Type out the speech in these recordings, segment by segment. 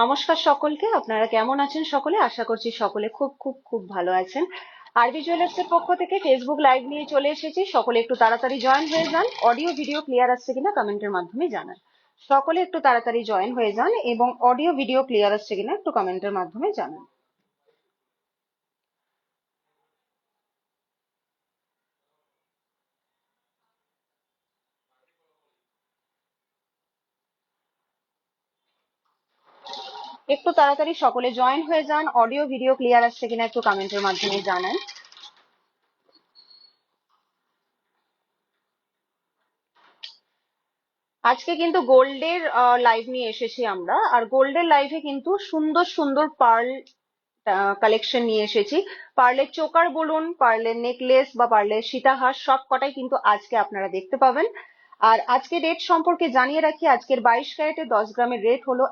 নমস্কার সকলকে, আপনারা কেমন আছেন সকলে? আশা করছি সকলে খুব খুব খুব ভালো আছেন। আরবি জুয়েলার্স এর পক্ষ থেকে ফেসবুক লাইভ নিয়ে চলে এসেছি। সকলে একটু তাড়াতাড়ি জয়েন হয়ে যান। অডিও ভিডিও ক্লিয়ার আসছে কিনা কমেন্টের মাধ্যমে জানান। সকলে একটু তাড়াতাড়ি জয়েন হয়ে যান এবং অডিও ভিডিও ক্লিয়ার আসছে কিনা একটু কমেন্টের মাধ্যমে জানান। একটু তাড়াতাড়ি সকলে জয়েন হয়ে যান। অডিও ভিডিও ক্লিয়ার আসছে কিনা একটু কমেন্টের মাধ্যমে জানান। আজকে কিন্তু গোল্ডের লাইভ নিয়ে এসেছি আমরা। আর গোল্ডের লাইভে কিন্তু সুন্দর সুন্দর পার্ল কালেকশন নিয়ে এসেছি। পার্লের চোকার বলুন পার্লের নেকলেস বা পার্লের সীতাহার, সব কটাই কিন্তু আজকে আপনারা দেখতে পাবেন। আর আজকে রেট সম্পর্কে জানিয়ে রাখি, আজকের বাইশ ক্যারেটের দশ গ্রামের রেট হলো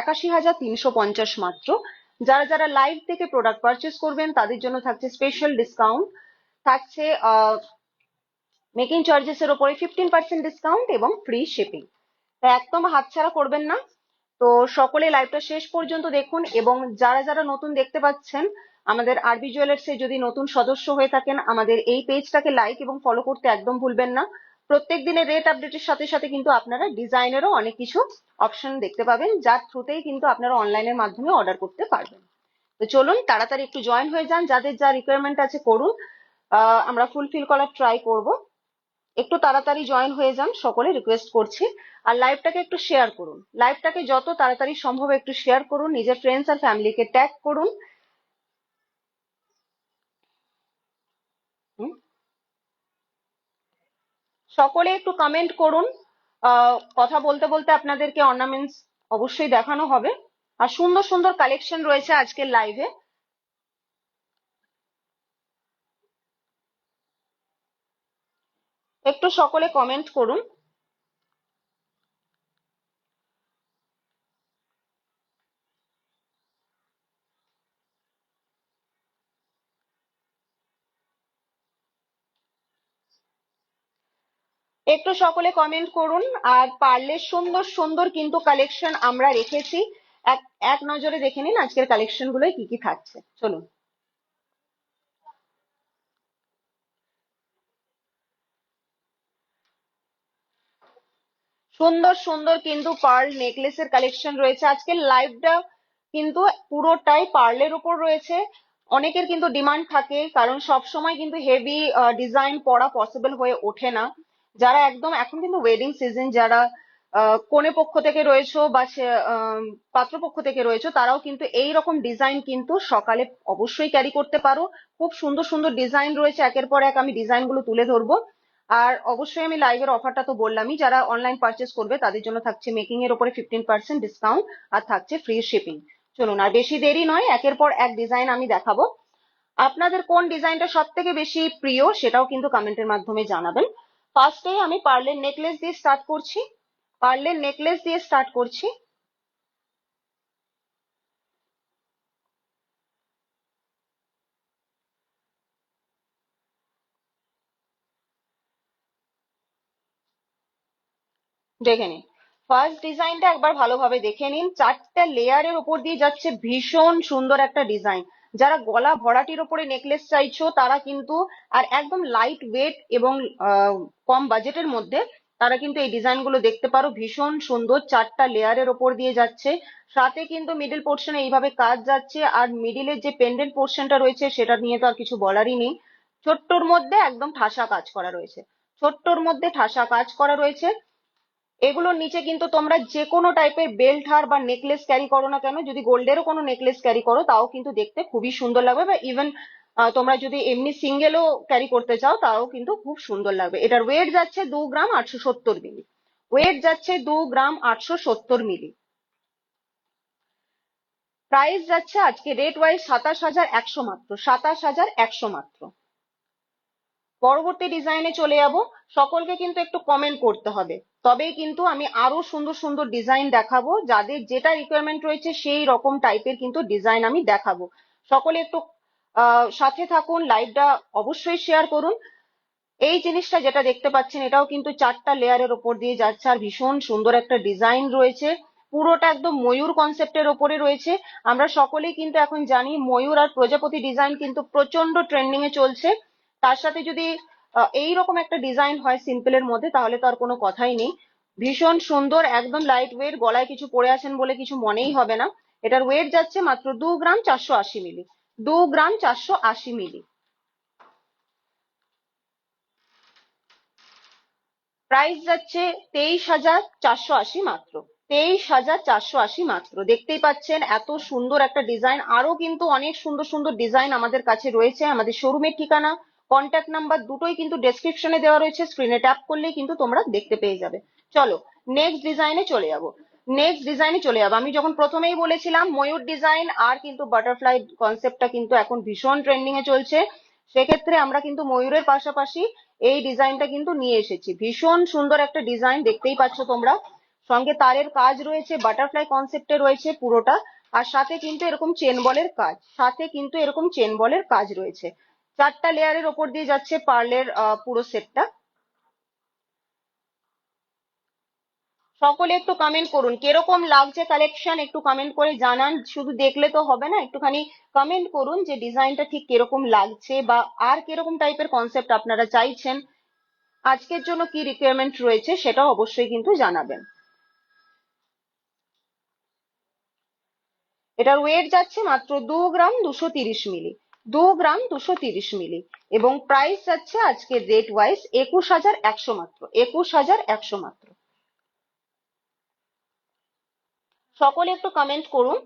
একাশি হাজার তিনশো পঞ্চাশ মাত্র। যারা যারা লাইভ থেকে প্রোডাক্ট পারচেস করবেন, তাদের জন্য থাকছে স্পেশাল ডিসকাউন্ট থাকছে মেকিং চার্জেস এর উপরে ফিফটিন পার্সেন্ট ডিসকাউন্ট এবং ফ্রি শিপিং একদম হাতছাড়া করবেন না। তো সকলে লাইভটা শেষ পর্যন্ত দেখুন এবং যারা যারা নতুন দেখতে পাচ্ছেন, আমাদের আরবি জুয়েলার্স যদি নতুন সদস্য হয়ে থাকেন, আমাদের এই পেজটাকে লাইক এবং ফলো করতে একদম ভুলবেন না। প্রত্যেক দিনের রেট আপডেটের সাথে সাথে কিন্তু আপনারা ডিজাইনেরও অনেক কিছু অপশন দেখতে পাবেন, যার থ্রুতেই কিন্তু আপনারা অনলাইনের মাধ্যমে অর্ডার করতে পারবেন। তো চলুন, তাড়াতাড়ি একটু জয়েন হয়ে যান, যাদের যা রিকোয়ারমেন্ট আছে করুন। আমরা ফুলফিল করার ট্রাই করব। একটু তাড়াতাড়ি জয়েন হয়ে যান, সকলে রিকোয়েস্ট করছি। আর লাইভটাকে একটু শেয়ার করুন। লাইভটাকে যত তাড়াতাড়ি সম্ভব একটু শেয়ার করুন, নিজের ফ্রেন্ডস আর ফ্যামিলিকে ট্যাগ করুন। সকলে একটু কমেন্ট করুন। কথা বলতে বলতে আপনাদেরকে অর্নামেন্টস অবশ্যই দেখানো হবে। আর সুন্দর সুন্দর কালেকশন রয়েছে আজকের লাইভে একটু সকলে কমেন্ট করুন। একটু সকলে কমেন্ট করুন, আর পারলে সুন্দর সুন্দর কিন্তু কালেকশন আমরা রেখেছি। এক এক নজরে দেখে নিন আজকের কালেকশন গুলোয় কি কি থাকছে। চলুন। সুন্দর সুন্দর কিন্তু পার্ল নেকলেসের কালেকশন রয়েছে। আজকের লাইভটা কিন্তু পুরোটাই পার্লের উপর রয়েছে। অনেকের কিন্তু ডিমান্ড থাকে, কারণ সব সময় কিন্তু হেভি ডিজাইন পরা পসিবল হয়ে ওঠে না। যারা একদম এখন কিন্তু ওয়েডিং সিজন যারা কনে পক্ষ থেকে রয়েছো বা পাত্রপক্ষ থেকে রয়েছো, তারাও কিন্তু এই রকম ডিজাইন কিন্তু সকালে অবশ্যই ক্যারি করতে পারো। খুব সুন্দর সুন্দর ডিজাইন রয়েছে, একের পর এক আমি ডিজাইনগুলো তুলে ধরবো। আর অবশ্যই আমি লাইভের অফারটা তো বললামই, যারা অনলাইন পারচেস করবে, তাদের জন্য থাকছে মেকিং এর উপরে ফিফটিন পার্সেন্ট ডিসকাউন্ট আর থাকছে ফ্রি শিপিং চলুন, আর বেশি দেরি নয়, একের পর এক ডিজাইন আমি দেখাবো। আপনাদের কোন ডিজাইনটা সব থেকে বেশি প্রিয়, সেটাও কিন্তু কমেন্টের মাধ্যমে জানাবেন। ফার্স্টে আমি পার্লের নেকলেস দিয়ে স্টার্ট করছি। পার্লের নেকলেস দিয়ে স্টার্ট করছি। দেখে নিন। ফার্স্ট ডিজাইনটা একবার ভালোভাবে দেখে নিন। চারটা লেয়ারের উপর দিয়ে যাচ্ছে ভীষণ সুন্দর একটা ডিজাইন যারা গলা ভরাটির ওপরে নেকলেস চাইছো, তারা কিন্তু, আর একদম লাইট ওয়েট এবং কম বাজেটের মধ্যে, তারা কিন্তু এই ডিজাইনগুলো দেখতে পারো। ভীষণ সুন্দর চারটা লেয়ারের ওপর দিয়ে যাচ্ছে। সাথে কিন্তু মিডিল পোর্শনে এইভাবে কাজ যাচ্ছে, আর মিডিলের যে পেন্ডেন্ট পোর্শনটা রয়েছে, সেটা নিয়ে তো আর কিছু বলারই নেই। ছোট্টর মধ্যে একদম ঠাসা কাজ করা রয়েছে। ছোট্টর মধ্যে ঠাসা কাজ করা রয়েছে। এগুলোর নিচে কিন্তু তোমরা যে কোনো টাইপের বেল্ট হার বা নেকলেস ক্যারি করো না কেন, যদি গোল্ডেরও কোনো নেকলেস ক্যারি করো, তাও কিন্তু দেখতে খুবই সুন্দর লাগবে বা ইভেন তোমরা যদি এমনি সিঙ্গেলও ক্যারি করতে চাও, তাও কিন্তু খুব সুন্দর লাগবে। এটার ওয়েট যাচ্ছে দু গ্রাম আটশো সত্তর মিলি ওয়েট যাচ্ছে দু গ্রাম আটশো সত্তর মিলি প্রাইস যাচ্ছে আজকে রেট ওয়াইজ সাতাশ হাজার একশো মাত্র, সাতাশ হাজার একশো মাত্র। পরবর্তী ডিজাইনে চলে যাব। সকলকে কিন্তু একটু কমেন্ট করতে হবে। তবেই কিন্তু আমি আরও সুন্দর সুন্দর ডিজাইন দেখাবো। যাদের যেটা রিকোয়ারমেন্ট রয়েছে সেই রকম টাইপের কিন্তু ডিজাইন আমি দেখাবো। সকলে একটু সাথে থাকুন লাইভটা অবশ্যই শেয়ার করুন। এই জিনিসটা যেটা দেখতে পাচ্ছেন, এটাও কিন্তু চারটা লেয়ারের ওপর দিয়ে যাচ্ছে আর ভীষণ সুন্দর একটা ডিজাইন রয়েছে। পুরোটা একদম ময়ূর কনসেপ্টের ওপরে রয়েছে। আমরা সকলেই কিন্তু এখন জানি ময়ূর আর প্রজাপতি ডিজাইন কিন্তু প্রচণ্ড ট্রেন্ডিং এ চলছে। তার সাথে যদি এইরকম একটা ডিজাইন হয় সিম্পলের মধ্যে, তাহলে তো আর কোনো কথাই নেই। ভীষণ সুন্দর, একদম লাইট ওয়েট গলায় কিছু পরে আছেন বলে কিছু মনেই হবে না। এটার ওয়েট যাচ্ছে মাত্র দু গ্রাম চারশো আশি মিলি দু গ্রাম চারশো আশি মিলি প্রাইস যাচ্ছে তেইশ হাজার চারশো আশি মাত্র। তেইশ হাজার চারশো আশি মাত্র। দেখতেই পাচ্ছেন এত সুন্দর একটা ডিজাইন আরও কিন্তু অনেক সুন্দর সুন্দর ডিজাইন আমাদের কাছে রয়েছে, আমাদের শোরুমের ঠিকানা। কন্ট্যাক্ট নাম্বার দুটোই কিন্তু ডেসক্রিপশনে দেওয়া রয়েছে স্ক্রিনে ট্যাপ করলেই কিন্তু তোমরা দেখতে পেয়ে যাবে। চলো নেক্সট ডিজাইনে চলে যাব। নেক্সট ডিজাইনে চলে যাব। আমি যখন প্রথমেই বলেছিলাম ময়ূর ডিজাইন আর কিন্তু বাটারফ্লাই কনসেপ্টটা কিন্তু এখন ভীষণ ট্রেন্ডিং এ চলছে, সেক্ষেত্রে আমরা কিন্তু ময়ূরের পাশাপাশি এই ডিজাইনটা কিন্তু নিয়ে এসেছি। ভীষণ সুন্দর একটা ডিজাইন দেখতেই পাচ্ছ তোমরা। সঙ্গে তারের কাজ রয়েছে বাটারফ্লাই কনসেপ্টে রয়েছে পুরোটা, আর সাথে কিন্তু এরকম চেন বলের কাজ, সাথে কিন্তু এরকম চেন বলের কাজ রয়েছে। চারটা লেয়ারের ওপর দিয়ে যাচ্ছে পার্লের পুরো সেটটা সকলে একটু কমেন্ট করুন, কীরকম লাগছে কালেকশন একটু কমেন্ট করে জানান। শুধু দেখলে তো হবে না, একটুখানি কমেন্ট করুন যে ডিজাইনটা ঠিক কীরকম লাগছে বা আর কীরকম টাইপের কনসেপ্ট আপনারা চাইছেন। আজকের জন্য কি রিকোয়ারমেন্ট রয়েছে সেটাও অবশ্যই কিন্তু জানাবেন। এটার ওয়েট যাচ্ছে মাত্র দু গ্রাম দুশো তিরিশ মিলি। দু গ্রাম দুশো তিরিশ মিলি। এবং প্রাইস যাচ্ছে আজকে রেট ওয়াইজ একুশ হাজার একশো মাত্র, একুশ হাজার একশো মাত্র। সকলে একটু কমেন্ট করুন।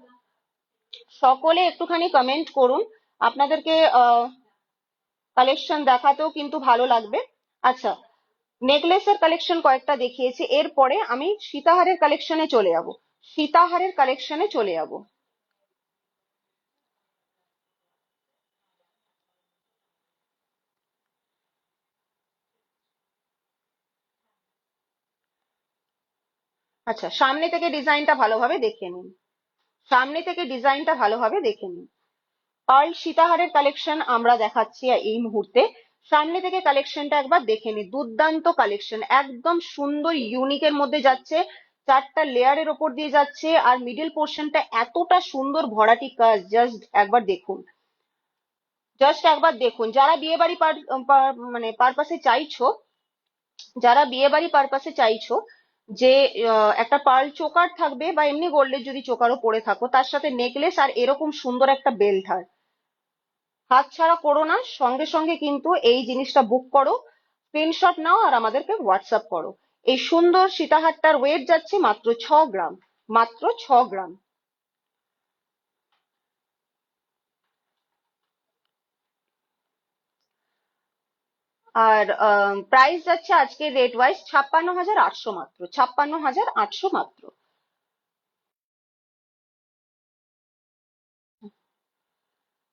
সকলে একটুখানি কমেন্ট করুন। আপনাদেরকে কালেকশন দেখাতেও কিন্তু ভালো লাগবে। আচ্ছা নেকলেসের কালেকশন কয়েকটা দেখিয়েছি। এরপরে আমি সীতাহারের কালেকশনে চলে যাব। সীতাহারের কালেকশনে চলে যাব। আচ্ছা সামনে থেকে ডিজাইনটা ভালোভাবে দেখে নিন। সামনে থেকে ডিজাইনটা ভালোভাবে দেখে নিন। পার্ল সীতাহারের কালেকশন আমরা দেখাচ্ছি এই মুহূর্তে। সামনে থেকে কালেকশনটা একবার দেখে নিন। দুর্দান্ত কালেকশন, একদম সুন্দর, ইউনিকের মধ্যে যাচ্ছে, চারটা লেয়ারের ওপর দিয়ে যাচ্ছে, আর মিডিল পোর্শনটা এতটা সুন্দর ভরাটি কাজ। জাস্ট একবার দেখুন। জাস্ট একবার দেখুন। যারা বিয়ে বাড়ি মানে পারপাসে চাইছো, যারা বিয়ে বাড়ি পারপাসে চাইছো যে একটা পার্ল চোকার থাকবে বা এমনি গোল্ডের যদি চোকারও পরে থাকো, তার সাথে নেকলেস আর এরকম সুন্দর একটা বেল্ট হার হাত ছাড়া করো না, সঙ্গে সঙ্গে কিন্তু এই জিনিসটা বুক করো স্ক্রিনশট নাও আর আমাদেরকে হোয়াটসঅ্যাপ করো। এই সুন্দর সীতাহারটার ওয়েট যাচ্ছে মাত্র ছ গ্রাম, মাত্র ছ গ্রাম। আর প্রাইস যাচ্ছে আজকে রেট ওয়াইজ ছাপ্পান্ন হাজার আটশো মাত্র, ছাপ্পান্ন হাজার আটশো মাত্র।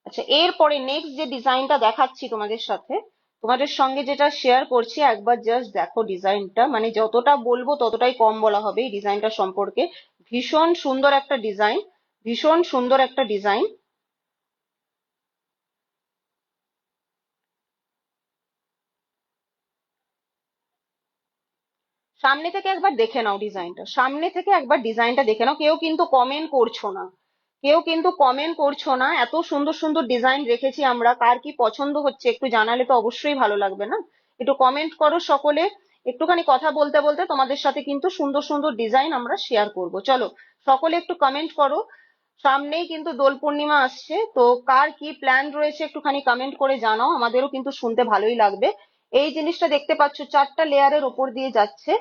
আচ্ছা এরপরে নেক্সট যে ডিজাইনটা দেখাচ্ছি তোমাদের সাথে, তোমাদের সঙ্গে যেটা শেয়ার করছি, একবার জাস্ট দেখো ডিজাইনটা মানে যতটা বলব ততটাই কম বলা হবে এই ডিজাইনটা সম্পর্কে। ভীষণ সুন্দর একটা ডিজাইন ভীষণ সুন্দর একটা ডিজাইন সামনে থেকে একবার দেখে নাও ডিজাইনটা সামনে থেকে একবার ডিজাইনটা দেখে নাও। কেউ কিন্তু কমেন্ট করছ না। কেউ কিন্তু কমেন্ট করছ না। এত সুন্দর সুন্দর ডিজাইন রেখেছি আমরা। কার কি পছন্দ হচ্ছে একটু জানালে তো অবশ্যই ভালো লাগবে না? একটু কমেন্ট করো সকলে। একটুখানি কথা বলতে বলতে তোমাদের সাথে কিন্তু সুন্দর সুন্দর ডিজাইন আমরা শেয়ার করব। চলো, সকলে একটু কমেন্ট করো। সামনেই কিন্তু দোল পূর্ণিমা আসছে। তো কার কি প্ল্যান রয়েছে একটুখানি কমেন্ট করে জানাও। আমাদেরও কিন্তু শুনতে ভালোই লাগবে। এই জিনিসটা দেখতে পাচ্ছ, চারটা লেয়ারের ওপর দিয়ে যাচ্ছে।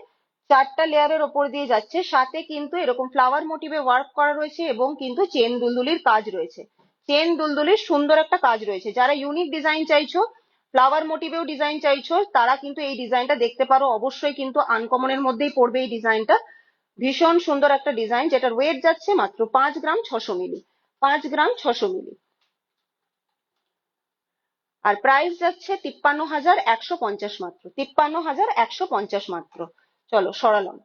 চারটা লেয়ারের ওপর দিয়ে যাচ্ছে, সাথে কিন্তু এরকম ফ্লাওয়ার মোটিভে ওয়ার্ক করা রয়েছে এবং কিন্তু চেন দুলদুলির কাজ রয়েছে। চেন দুলদুলির সুন্দর একটা কাজ রয়েছে। যারা ইউনিক ডিজাইন চাইছো ফ্লাওয়ার মোটিভেও ডিজাইন চাইছো, তারা কিন্তু এই ডিজাইনটা দেখতে পারো। অবশ্যই কিন্তু আনকমনের মধ্যেই পড়বে এই ডিজাইনটা ভীষণ সুন্দর একটা ডিজাইন যেটার ওয়েট যাচ্ছে মাত্র পাঁচ গ্রাম ছশো মিলি। পাঁচ গ্রাম ছশো মিলি। আর প্রাইস যাচ্ছে তিপ্পান্ন হাজার একশো পঞ্চাশ মাত্র, তিপ্পান্ন হাজার একশো পঞ্চাশ মাত্র। চলো সরালাম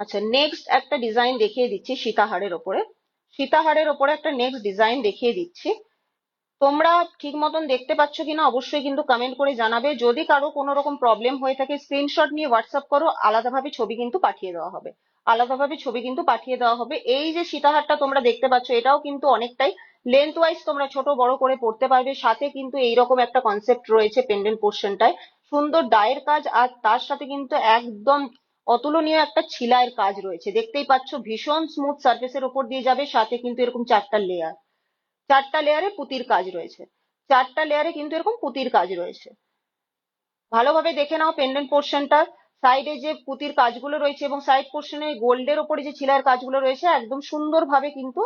আচ্ছা নেক্সট একটা ডিজাইন দেখিয়ে দিচ্ছি সীতাহারের ওপরে। সীতাহারের ওপরে একটা নেক্সট ডিজাইন দেখিয়ে দিচ্ছি। তোমরা ঠিক মতন দেখতে পাচ্ছ কিনা অবশ্যই কিন্তু কমেন্ট করে জানাবে। যদি কারও কোনো রকম প্রবলেম হয়ে থাকে স্ক্রিনশট নিয়ে হোয়াটসঅ্যাপ করো, আলাদাভাবে ছবি কিন্তু পাঠিয়ে দেওয়া হবে। আলাদাভাবে ছবি কিন্তু পাঠিয়ে দেওয়া হবে। এই যে সীতাহারটা তোমরা দেখতে পাচ্ছ, এটাও কিন্তু অনেকটাই লেন্থ ওয়াইজ তোমরা ছোট বড় করে পড়তে পারবে। সাথে কিন্তু এইরকম একটা কনসেপ্ট রয়েছে পেন্ডেন্ট পোর্শনটায় সুন্দর ডায়ের কাজ আর তার সাথে কিন্তু একদম অতুলনীয় একটা ছিলাইয়ের কাজ রয়েছে। দেখতেই পাচ্ছ, ভীষণ স্মুথ সার্ফেসের উপর দিয়ে যাবে, সাথে কিন্তু এরকম চারটা লেয়ার চারটা লেয়ারে পুঁতির কাজ রয়েছে। চারটা লেয়ারে কিন্তু এরকম পুঁতির কাজ রয়েছে। ভালোভাবে দেখে নাও পেন্ডেন্ট পোর্শনটা সাইডে যে পুঁতির কাজগুলো রয়েছে এবং সাইড পোর্শনে গোল্ডের ওপরে যে ছিলার কাজগুলো রয়েছে, একদম সুন্দরভাবে কিন্তু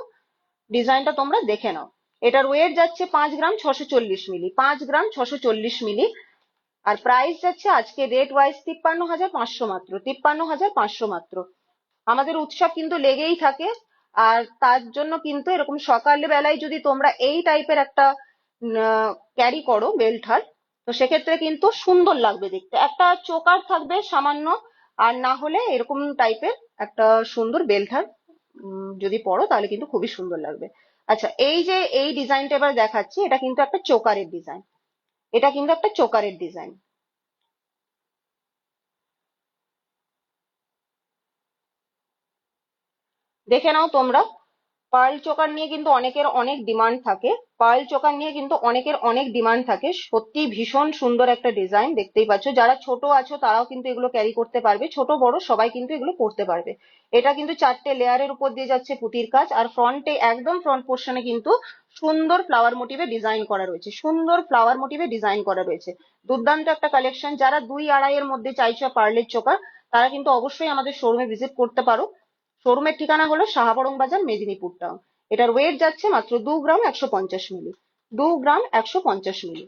ডিজাইনটা তোমরা দেখে নাও। এটার ওয়েট যাচ্ছে পাঁচ গ্রাম ছশো চল্লিশ মিলি, পাঁচ গ্রাম ছশো চল্লিশ মিলি। আর প্রাইস যাচ্ছে আজকে রেট ওয়াইজ তিপ্পান্ন হাজার পাঁচশো মাত্র, তিপ্পান্ন হাজার পাঁচশো মাত্র। আমাদের উৎসব কিন্তু লেগেই থাকে। আর তার জন্য কিন্তু এরকম সকাল বেলায় যদি তোমরা এই টাইপের একটা ক্যারি করো বেল্ট হার তো সেক্ষেত্রে কিন্তু সুন্দর লাগবে দেখতে। একটা চোকার থাকবে সামান্য, আর না হলে এরকম টাইপের একটা সুন্দর বেল্ট হার যদি পরো তাহলে কিন্তু খুবই সুন্দর লাগবে। আচ্ছা এই যে এই ডিজাইনটা এবার দেখাচ্ছি, এটা কিন্তু একটা চোকারের ডিজাইন এটা কিন্তু একটা চোকারের ডিজাইন দেখে নাও তোমরা। পার্ল চোকার নিয়ে কিন্তু অনেকের অনেক ডিমান্ড থাকে। পার্ল চোকার নিয়ে কিন্তু অনেকের অনেক ডিমান্ড থাকে। সত্যি ভীষণ সুন্দর একটা ডিজাইন দেখতেই পাচ্ছ। যারা ছোট আছো, তারাও কিন্তু এগুলো ক্যারি করতে পারবে। ছোট, বড়, সবাই কিন্তু এগুলো পরতে পারবে। এটা কিন্তু চারটে লেয়ারের উপর দিয়ে যাচ্ছে পুঁতির কাজ। আর ফ্রন্টে একদম ফ্রন্ট পোর্শনে কিন্তু সুন্দর ফ্লাওয়ার মোটিভে ডিজাইন করা রয়েছে। সুন্দর ফ্লাওয়ার মোটিভে ডিজাইন করা রয়েছে। দুর্দান্ত একটা কালেকশন যারা দুই আড়াইয়ের মধ্যে চাইছো পার্লের চোকার, তারা কিন্তু অবশ্যই আমাদের শোরুমে ভিজিট করতে পারো। শোরুমের ঠিকানা হলো শাহাবরং বাজার, মেদিনীপুর টাউন এটার ওয়েট যাচ্ছে মাত্র দু গ্রাম একশো পঞ্চাশ মিলি দু গ্রাম একশো পঞ্চাশ মিলি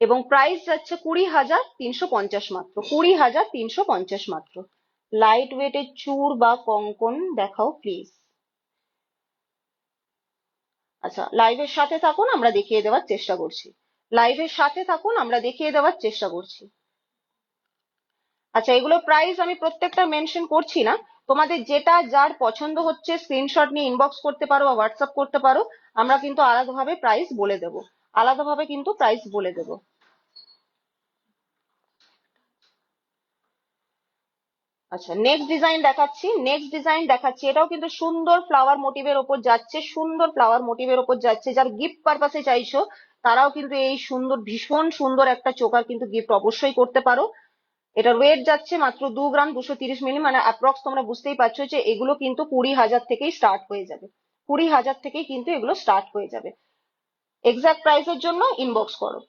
এবং প্রাইস যাচ্ছে কুড়ি হাজার তিনশো পঞ্চাশ মাত্র, কুড়ি হাজার তিনশো পঞ্চাশ মাত্র। লাইট ওয়েটের চুর বা কঙ্কন দেখাও প্লিজ আচ্ছা লাইভের সাথে থাকুন, আমরা দেখিয়ে দেওয়ার চেষ্টা করছি। লাইভের সাথে থাকুন, আমরা দেখিয়ে দেওয়ার চেষ্টা করছি। আচ্ছা এগুলো প্রাইস আমি প্রত্যেকটা মেনশন করছি না। তোমাদের যেটা যার পছন্দ হচ্ছে স্ক্রিনশট নিয়ে ইনবক্স করতে পারো বা হোয়াটসঅ্যাপ করতে পারো, আমরা কিন্তু আলাদাভাবে প্রাইস বলে দেব। আলাদাভাবে কিন্তু প্রাইস বলে দেব। আচ্ছা নেক্সট ডিজাইন দেখাচ্ছি নেক্সট ডিজাইন দেখাচ্ছি। এটাও কিন্তু সুন্দর ফ্লাওয়ার মোটিভের ওপর যাচ্ছে, সুন্দর ফ্লাওয়ার মোটিভের ওপর যাচ্ছে। যার গিফট পারপাসে চাইছো, তারাও কিন্তু এই সুন্দর, ভীষণ সুন্দর একটা চোকার কিন্তু গিফট অবশ্যই করতে পারো। এটার ওয়েট যাচ্ছে মাত্র দু গ্রাম দুশো তিরিশ মিলি মানে অ্যাপ্রক্স তোমরা বুঝতেই পারছ যে এগুলো কিন্তু কুড়ি হাজার থেকেই স্টার্ট হয়ে যাবে। কুড়ি হাজার থেকেই কিন্তু এগুলো স্টার্ট হয়ে যাবে। এক্সাক্ট প্রাইসের জন্য ইনবক্স করো।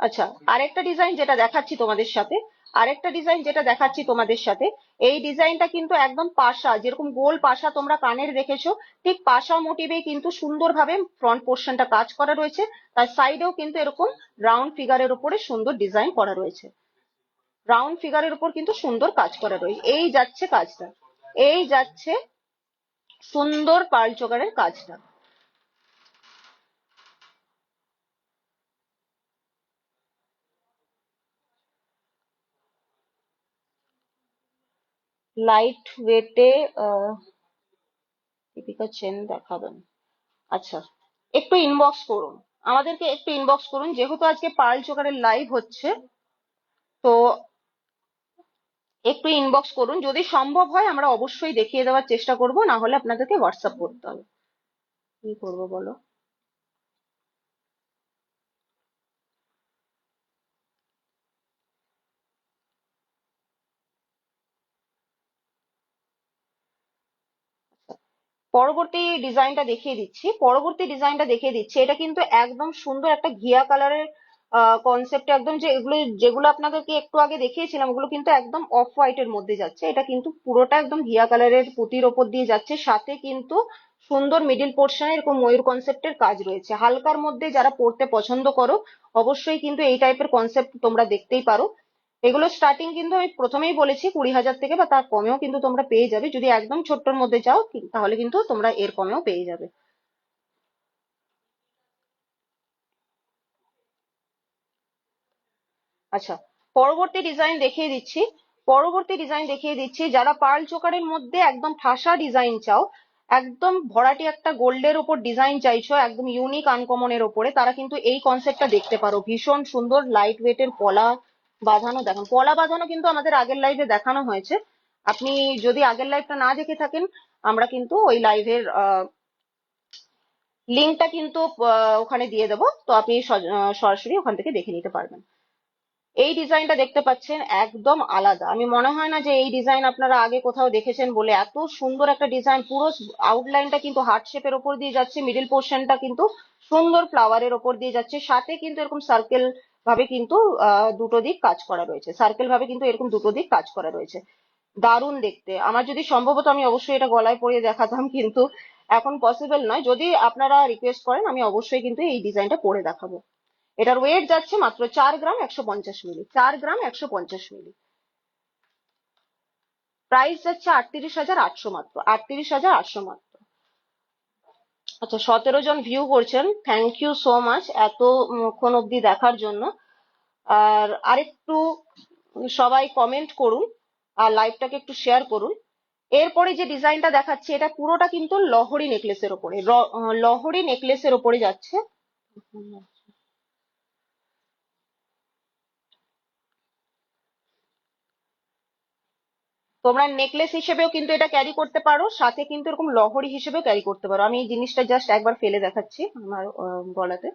আচ্ছা আরেকটা ডিজাইন যেটা দেখাচ্ছি তোমাদের সাথে আরেকটা ডিজাইন যেটা দেখাচ্ছি তোমাদের সাথে, এই ডিজাইনটা কিন্তু একদম পাশা, যেরকম গোল পাশা তোমরা কানের দেখেছ ঠিক পাশা মোটিভে কিন্তু সুন্দরভাবে ফ্রন্ট পোর্শনটা কাজ করা রয়েছে, তার সাইডেও কিন্তু এরকম রাউন্ড ফিগারের উপরে সুন্দর ডিজাইন করা রয়েছে। রাউন্ড ফিগারের উপর কিন্তু সুন্দর কাজ করা রয়েছে। এই যাচ্ছে কাজটা। এই যাচ্ছে সুন্দর পার্ল চোকারের কাজটা। লাইট ওয়েটে দীপিকা চেন দেখাবেন। আচ্ছা একটু ইনবক্স করুন। আমাদেরকে একটু ইনবক্স করুন। যেহেতু আজকে পার্ল চোকারের লাইভ হচ্ছে, তো একটু ইনবক্স করুন। যদি সম্ভব হয়, আমরা অবশ্যই দেখিয়ে দেওয়ার চেষ্টা করব, না হলে আপনাদেরকে হোয়াটসঅ্যাপ করতে হবে। কি করব বলো? পরবর্তী ডিজাইনটা দেখিয়ে দিচ্ছি। পরবর্তী ডিজাইনটা দেখিয়ে দিচ্ছি। এটা কিন্তু একদম সুন্দর একটা ঘিয়া কালারের কনসেপ্ট একদম যে এগুলো, যেগুলো আপনাদেরকে একটু আগে দেখিয়েছিলাম, ওগুলো কিন্তু একদম অফ হোয়াইট এর মধ্যে যাচ্ছে। এটা কিন্তু পুরোটা একদম ঘিয়া কালারের পুঁতির ওপর দিয়ে যাচ্ছে। সাথে কিন্তু সুন্দর মিডিল পোর্শনে এরকম ময়ূর কনসেপ্টের কাজ রয়েছে। হালকার মধ্যে যারা পড়তে পছন্দ করো, অবশ্যই কিন্তু এই টাইপের কনসেপ্ট তোমরা দেখতেই পারো। এগুলো স্টার্টিং কিন্তু আমি প্রথমেই বলেছি কুড়ি হাজার থেকে বা তার কমেও কিন্তু তোমরা পেয়ে যাবে। যদি একদম ছোট্টর মধ্যে যাও তাহলে কিন্তু তোমরা এর কমেও পেয়ে যাবে। আচ্ছা পরবর্তী ডিজাইন দেখিয়ে দিচ্ছি। পরবর্তী ডিজাইন দেখিয়ে দিচ্ছি, যারা পার্ল চোকারের মধ্যে একদম ঠাসা ডিজাইন চাও, একদম ভরাটি একটা গোল্ডের ওপর ডিজাইন চাইছো, একদম ইউনিক আনকমনের ওপরে, তারা কিন্তু এই কনসেপ্টটা দেখতে পারো। ভীষণ সুন্দর লাইট ওয়েটের পলা বাঁধানো দেখুন পলা বাঁধানো কিন্তু আমাদের আগের লাইভে দেখানো হয়েছে। আপনি যদি আগের লাইভটা না দেখে থাকেন, আমরা কিন্তু ওই লাইভের লিঙ্কটা কিন্তু ওখানে দিয়ে দেবো। তো আপনি সরাসরি ওখান থেকে দেখে নিতে পারবেন। এই ডিজাইনটা দেখতে পাচ্ছেন একদম আলাদা। আমি মনে হয় না যে এই ডিজাইন আপনারা আগে কোথাও দেখেছেন বলে এত সুন্দর একটা ডিজাইন পুরো আউটলাইনটা কিন্তু হার্ট শেপের ওপর দিয়ে যাচ্ছে মিডিল পোর্শনটা কিন্তু সুন্দর ফ্লাওয়ারের ওপর দিয়ে যাচ্ছে। সাথে কিন্তু এরকম সার্কেল ভাবে কিন্তু দুটো দিক কাজ করা রয়েছে। সার্কেল ভাবে কিন্তু এরকম দুটো দিক কাজ করা রয়েছে। দারুণ দেখতে। আমার যদি সম্ভবত আমি অবশ্যই এটা গলায় পরিয়ে দেখাতাম, কিন্তু এখন পসিবল নয়। যদি আপনারা রিকোয়েস্ট করেন, আমি অবশ্যই কিন্তু এই ডিজাইনটা পরে দেখাবো। এটার ওয়েট যাচ্ছে মাত্র চার গ্রাম একশো পঞ্চাশ মিলি চার গ্রাম একশো পঞ্চাশ মিলি প্রাইস যাচ্ছে আটত্রিশ হাজার আটশো মাত্র। আটত্রিশ হাজার আটশো মাত্র। আচ্ছা সতেরো জন ভিউ করছেন। থ্যাংক ইউ সো মাচ এতক্ষণ অব্দি দেখার জন্য। আর আরেকটু সবাই কমেন্ট করুন আর লাইভটাকে একটু শেয়ার করুন। এরপরে যে ডিজাইনটা দেখাচ্ছি, এটা পুরোটা কিন্তু লহরি নেকলেসের ওপরে। লহরি নেকলেসের ওপরে যাচ্ছে। তোমরা নেকলেস হিসেবেও কিন্তু এটা ক্যারি করতে পারো, সাথে কিন্তু এরকম লহরি হিসেবেও ক্যারি করতে পারো। আমি এই জিনিসটা জাস্ট একবার ফেলে দেখাচ্ছি আমার গলাতে।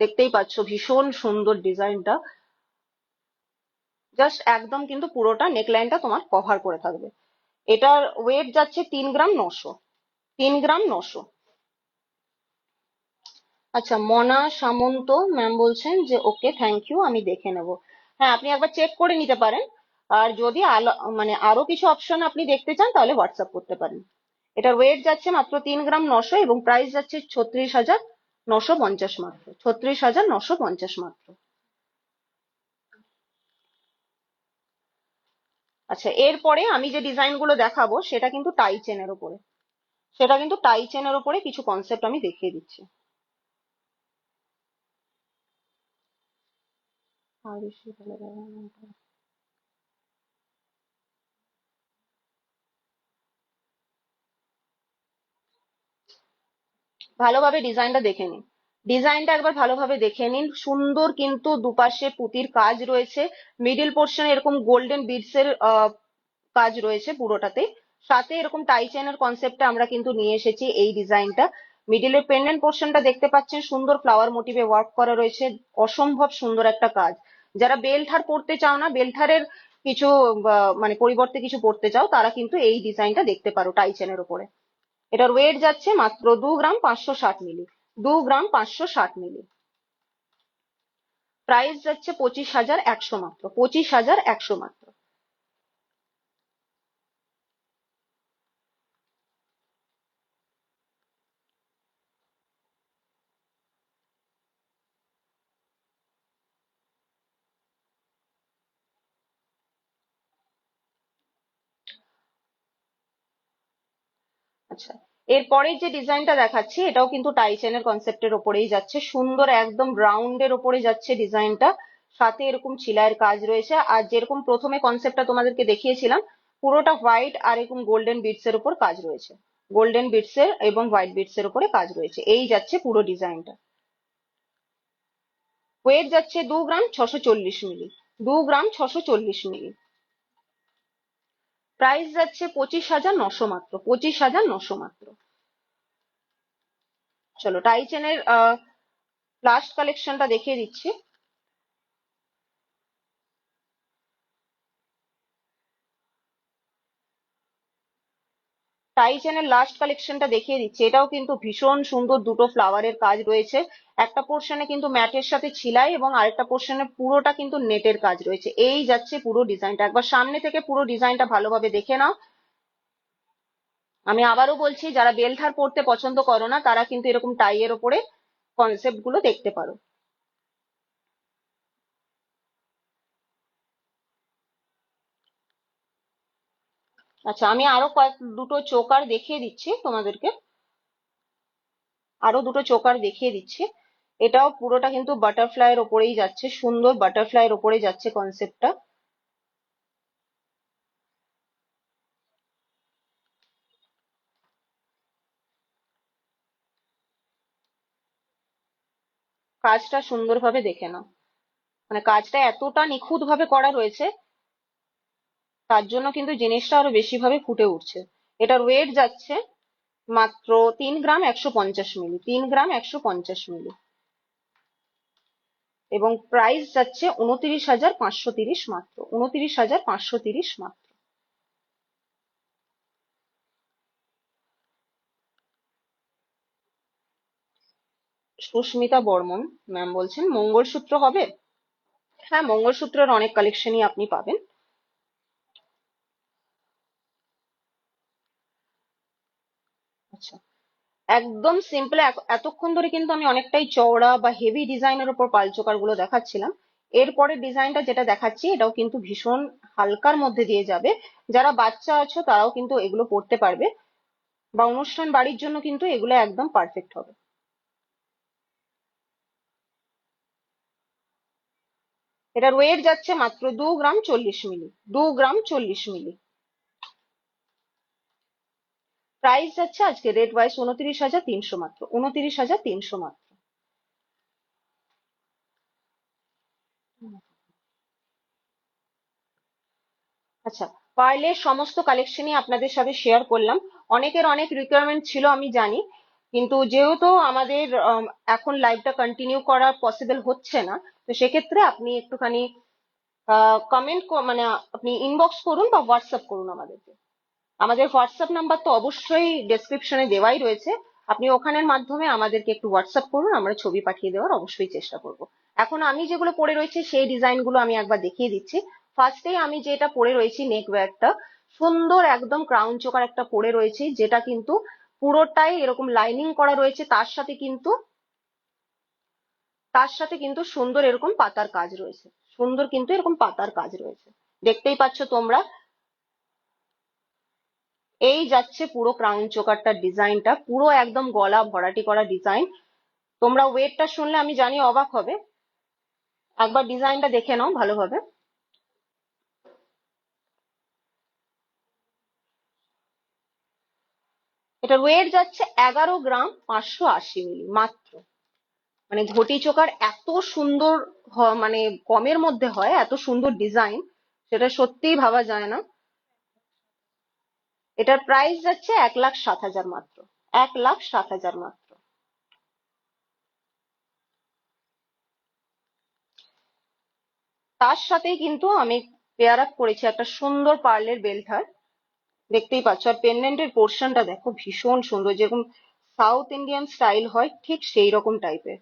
দেখতেই পাচ্ছো ভীষণ সুন্দর ডিজাইনটা। জাস্ট একদম কিন্তু পুরোটা নেকলাইনটা তোমার কভার করে থাকবে। এটার ওয়েট যাচ্ছে তিন গ্রাম নশো। তিন গ্রাম নশো। আচ্ছা মনা সামন্ত ম্যাম বলছেন যে ওকে থ্যাংক ইউ আমি দেখে নেব। হ্যাঁ আপনি একবার চেক করে নিতে পারেন। আর যদি মানে আরও কিছু অপশন আপনি দেখতে চান, তাহলে হোয়াটসঅ্যাপ করতে পারেন। এটার ওয়েট যাচ্ছে মাত্র তিন গ্রাম নশো এবং প্রাইস যাচ্ছে ছত্রিশ হাজার নশো পঞ্চাশ মাত্র। ছত্রিশ হাজার নশো পঞ্চাশ মাত্র। আচ্ছা এরপরে আমি যে ডিজাইনগুলো দেখাবো, সেটা কিন্তু টাই চেনের উপরে। সেটা কিন্তু টাই চেনের উপরে কিছু কনসেপ্ট আমি দেখিয়ে দিচ্ছি। আর বেশি। ভালোভাবে ডিজাইনটা দেখে নিন। ডিজাইনটা একবার ভালোভাবে দেখে নিন। সুন্দর কিন্তু দুপাশে পুঁতির কাজ রয়েছে। মিডিল পোর্শনে এরকম গোল্ডেন বিডস এর কাজ রয়েছে পুরোটাতে। সাথে এরকম টাই চেনের কনসেপ্টটা আমরা কিন্তু নিয়ে এসেছি এই ডিজাইনটা মিডিলের পেন্ডেন্ট পোর্শনটা দেখতে পাচ্ছেন। সুন্দর ফ্লাওয়ার মোটিভে ওয়ার্ক করা রয়েছে। অসম্ভব সুন্দর একটা কাজ। যারা বেলথার পড়তে চাও না, বেলঠারের কিছু মানে পরিবর্তে কিছু পড়তে চাও, তারা কিন্তু এই ডিজাইনটা দেখতে পারো টাইচেনের ওপরে এটার ওয়েট যাচ্ছে মাত্র দু গ্রাম পাঁচশো ষাট মিলি, দু গ্রাম পাঁচশো ষাট মিলি। প্রাইস যাচ্ছে পঁচিশ হাজার একশো মাত্র, পঁচিশ হাজার একশো মাত্র। আচ্ছা। এরপরের যে ডিজাইনটা দেখাচ্ছি, এটাও কিন্তু টাই চেনের কনসেপ্টের ওপরেই যাচ্ছে। সুন্দর একদম রাউন্ডের ওপরে যাচ্ছে ডিজাইনটা। সাথে এরকম ছিলাইয়ের কাজ রয়েছে। আর যেরকম প্রথমে কনসেপ্টটা তোমাদেরকে দেখিয়েছিলাম, পুরোটা হোয়াইট আর এরকম গোল্ডেন বিটস এর উপর কাজ রয়েছে। গোল্ডেন বিটস এর এবং হোয়াইট বিটস এর উপরে কাজ রয়েছে। এই যাচ্ছে পুরো ডিজাইনটা। ওয়েট যাচ্ছে দু গ্রাম ছশো চল্লিশ মিলি। দু গ্রাম ছশো চল্লিশ মিলি। প্রাইস যাচ্ছে পঁচিশ হাজার নশো মাত্র, পঁচিশ হাজার নশো মাত্র। চলো টাই আহ লাস্ট কালেকশনটা দেখিয়ে দিচ্ছি। টাই চেনের লাস্ট কালেকশনটা দেখিয়ে দিচ্ছি। এটাও কিন্তু ভীষণ সুন্দর দুটো ফ্লাওয়ারের কাজ রয়েছে। একটা পোর্শনে কিন্তু ম্যাটের সাথে ছিলাই এবং আরেকটা পোর্শনে পুরোটা কিন্তু নেটের কাজ রয়েছে। এই যাচ্ছে পুরো ডিজাইনটা একবার সামনে থেকে পুরো ডিজাইনটা ভালোভাবে দেখে নাও। আমি আবারও বলছি, যারা বেলথার পড়তে পছন্দ করো না, তারা কিন্তু এরকম টাই এর ওপরে কনসেপ্টগুলো দেখতে পারো। আচ্ছা আমি আরও কয়েক, দুটো চোকার দেখিয়ে দিচ্ছি তোমাদেরকে। আরও দুটো চোকার দেখিয়ে দিচ্ছি। এটাও পুরোটা কিন্তু বাটারফ্লাই এর ওপরেই যাচ্ছে, সুন্দর বাটারফ্লাই এর ওপরে যাচ্ছে কনসেপ্টটা কাজটা সুন্দরভাবে দেখে নাও। মানে কাজটা এতটা নিখুঁত ভাবে করা রয়েছে তার জন্য কিন্তু জিনিসটা আরও বেশি ভাবে ফুটে উঠছে। এটার ওয়েট যাচ্ছে মাত্র তিন গ্রাম একশো পঞ্চাশ মিলি তিন গ্রাম একশো পঞ্চাশ মিলি এবং প্রাইস যাচ্ছে উনত্রিশ হাজার পাঁচশো তিরিশ মাত্র, উনত্রিশ হাজার পাঁচশো তিরিশ মাত্র। সুস্মিতা বর্মন ম্যাম বলছেন, মঙ্গলসূত্র হবে? হ্যাঁ মঙ্গলসূত্রের অনেক কালেকশনই আপনি পাবেন আচ্ছা একদম সিম্পল এতক্ষণ ধরে কিন্তু আমি অনেকটাই চওড়া বা হেভি ডিজাইনের উপর পালচোকারগুলো দেখাচ্ছিলাম। এরপরের ডিজাইনটা যেটা দেখাচ্ছি, এটাও কিন্তু ভীষণ হালকার মধ্যে দিয়ে যাবে। যারা বাচ্চা আছো, তারাও কিন্তু এগুলো পড়তে পারবে। বা অনুষ্ঠান বাড়ির জন্য কিন্তু এগুলো একদম পারফেক্ট হবে। এটার ওয়েট যাচ্ছে মাত্র দু গ্রাম চল্লিশ মিলি, দু গ্রাম চল্লিশ মিলি। প্রাইস যাচ্ছে আজকে রেট ওয়াইজ উনত্রিশ হাজার তিনশো মাত্র, উনত্রিশ হাজার তিনশো মাত্র। আচ্ছা পার্লের সমস্ত কালেকশনই আপনাদের সাথে শেয়ার করলাম। অনেকের অনেক রিকোয়ারমেন্ট ছিল, আমি জানি। কিন্তু যেহেতু আমাদের এখন লাইভটা কন্টিনিউ করা পসিবল হচ্ছে না, তো সেক্ষেত্রে আপনি একটুখানি কমেন্ট মানে আপনি ইনবক্স করুন বা হোয়াটসঅ্যাপ করুন আমাদেরকে। আমাদের হোয়াটসঅ্যাপ নাম্বার তো অবশ্যই ডেসক্রিপশনে দেওয়াই রয়েছে। আপনি ওখানের মাধ্যমে আমাদেরকে একটু হোয়াটসঅ্যাপ করুন, আমরা ছবি পাঠিয়ে দেওয়ার অবশ্যই চেষ্টা করব। এখন আমি যেগুলো পরে রয়েছে, সেই ডিজাইনগুলো আমি একবার দেখিয়ে দিচ্ছি। ফার্স্টেই আমি যেটা পরে রয়েছি নেক ওয়্যারটা সুন্দর একদম ক্রাউন চোকার একটা পরে রয়েছে, যেটা কিন্তু পুরোটাই এরকম লাইনিং করা রয়েছে, তার সাথে কিন্তু, তার সাথে কিন্তু সুন্দর এরকম পাতার কাজ রয়েছে। সুন্দর কিন্তু এরকম পাতার কাজ রয়েছে। দেখতেই পাচ্ছ তোমরা এই যাচ্ছে পুরো ক্রাউন চোকারটার ডিজাইনটা পুরো একদম গলা ভরাটি করা ডিজাইন তোমরা ওয়েটটা শুনলে আমি জানি অবাক হবে। একবার ডিজাইনটা দেখে নাও ভালোভাবে এটার ওয়েট যাচ্ছে এগারো গ্রাম পাঁচশো আশি মিলি মাত্র। মানে ঘটি চোকার এত সুন্দর মানে কমের মধ্যে হয়, এত সুন্দর ডিজাইন সেটা সত্যিই ভাবা যায় না। এটার প্রাইস যাচ্ছে এক লাখ সাত হাজার মাত্র। এক লাখ সাত হাজার মাত্র। তার সাথেই কিন্তু আমি পেয়ার আপ করেছি একটা সুন্দর পার্লের বেল্টার দেখতেই পাচ্ছ, আর পেন্ডেন্টের পোর্শনটা দেখো ভীষণ সুন্দর, যেরকম সাউথ ইন্ডিয়ান স্টাইল হয় ঠিক সেই রকম টাইপের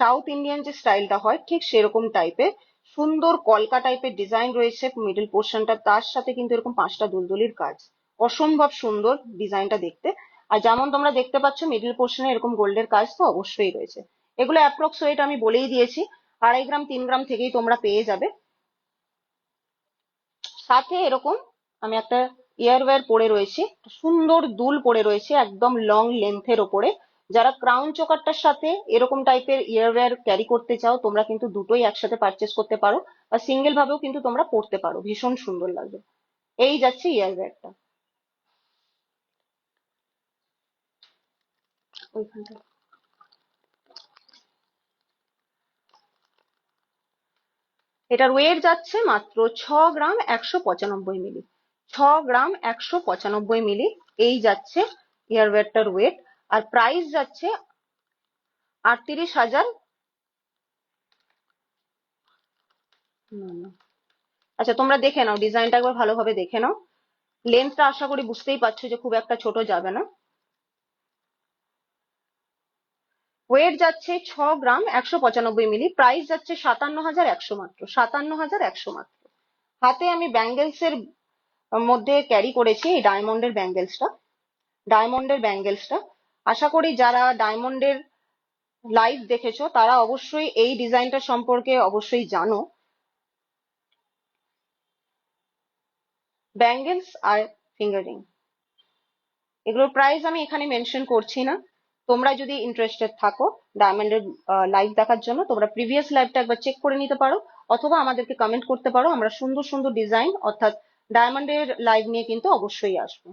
সাউথ ইন্ডিয়ান যে স্টাইলটা হয় ঠিক সেরকম টাইপের সুন্দর কলকা টাইপের ডিজাইন রয়েছে মিডল পোর্শনটা তার সাথে কিন্তু এরকম পাঁচটা দুলদুলির কাজ। অসম্ভব সুন্দর ডিজাইনটা দেখতে। আর যেমন তোমরা দেখতে পাচ্ছ মিডল পোর্শনে এরকম গোল্ডের কাজ তো অবশ্যই রয়েছে। এগুলো অ্যাপ্রক্স ওয়েট আমি বলেই দিয়েছি, আড়াই গ্রাম, তিন গ্রাম থেকেই তোমরা পেয়ে যাবে। সাথে এরকম আমি একটা ইয়ারওয়্যার পরে রয়েছে, সুন্দর দুল পরে রয়েছে, একদম লং লেন্থের ওপরে। যারা ক্রাউন চোকারটার সাথে এরকম টাইপের ইয়ারওয়্যার ক্যারি করতে চাও, তোমরা কিন্তু দুটোই একসাথে পারচেস করতে পারো। বা সিঙ্গেল ভাবেও কিন্তু তোমরা পড়তে পারো, ভীষণ সুন্দর লাগবে। এই যাচ্ছে ইয়ারওয়্যারটা ওইখানটা এটার ওয়েট যাচ্ছে মাত্র ছ গ্রাম একশো পঁচানব্বই মিলি। ছ গ্রাম একশো পঁচানব্বই মিলি, এই যাচ্ছে ইয়ারওয়েরটার ওয়েট আর প্রাইস যাচ্ছে আটত্রিশ হাজার। আচ্ছা তোমরা দেখে নাও, ডিজাইনটা একবার ভালোভাবে দেখে নাও। লেন্থটা আশা করি বুঝতেই পারছ যে খুব একটা ছোট যাবে না। ওয়েট যাচ্ছে ছ গ্রাম একশো পঁচানব্বই মিলি প্রাইস যাচ্ছে সাতান্ন হাজার একশো মাত্র, সাতান্ন হাজার একশো মাত্র। হাতে আমি ব্যাঙ্গেলস এর মধ্যে ক্যারি করেছি এই ডায়মন্ডের ব্যাঙ্গেলসটা ডায়মন্ডের ব্যাঙ্গেলসটা আশা করি যারা ডায়মন্ডের লাইভ দেখেছ, তারা অবশ্যই এই ডিজাইনটা সম্পর্কে অবশ্যই জানো। ব্যাঙ্গেলস আর ফিঙ্গারিং এগুলোর প্রাইস আমি এখানে মেনশন করছি না। তোমরা যদি ইন্টারেস্টেড থাকো ডায়মন্ডের লাইভ দেখার জন্য, তোমরা প্রিভিয়াস লাইভটা একবার চেক করে নিতে পারো, অথবা আমাদেরকে কমেন্ট করতে পারো, আমরা সুন্দর সুন্দর ডিজাইন অর্থাৎ ডায়মন্ডের লাইভ নিয়ে কিন্তু অবশ্যই আসব।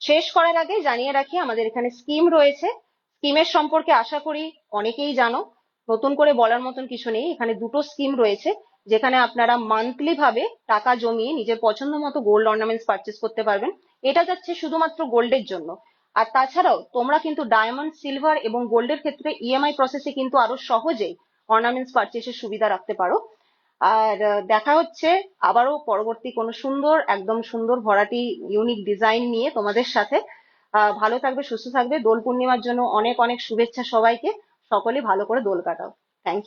শেষ করার আগে জানিয়ে রাখি, আমাদের এখানে স্কিম রয়েছে। স্কিমের সম্পর্কে আশা করি অনেকেই জানো, নতুন করে বলার মতন কিছু নেই, এখানে দুটো স্কিম রয়েছে। যেখানে আপনারা মান্থলি ভাবে টাকা জমিয়ে নিজের পছন্দ মতো গোল্ড অর্নামেন্টস পারচেস করতে পারবেন। এটা যাচ্ছে শুধুমাত্র গোল্ডের জন্য। আর তাছাড়াও তোমরা কিন্তু ডায়মন্ড সিলভার এবং গোল্ডের ক্ষেত্রে ইএমআই প্রসেসে কিন্তু আরও সহজেই অর্নামেন্টস পারচেসের সুবিধা রাখতে পারো। আর দেখা হচ্ছে আবারও পরবর্তী কোনো সুন্দর, একদম সুন্দর ভরাটি ইউনিক ডিজাইন নিয়ে তোমাদের সাথে। ভালো থাকবে, সুস্থ থাকবে। দোল পূর্ণিমার জন্য অনেক অনেক শুভেচ্ছা সবাইকে। সকলে ভালো করে দোল কাটাও। Thank you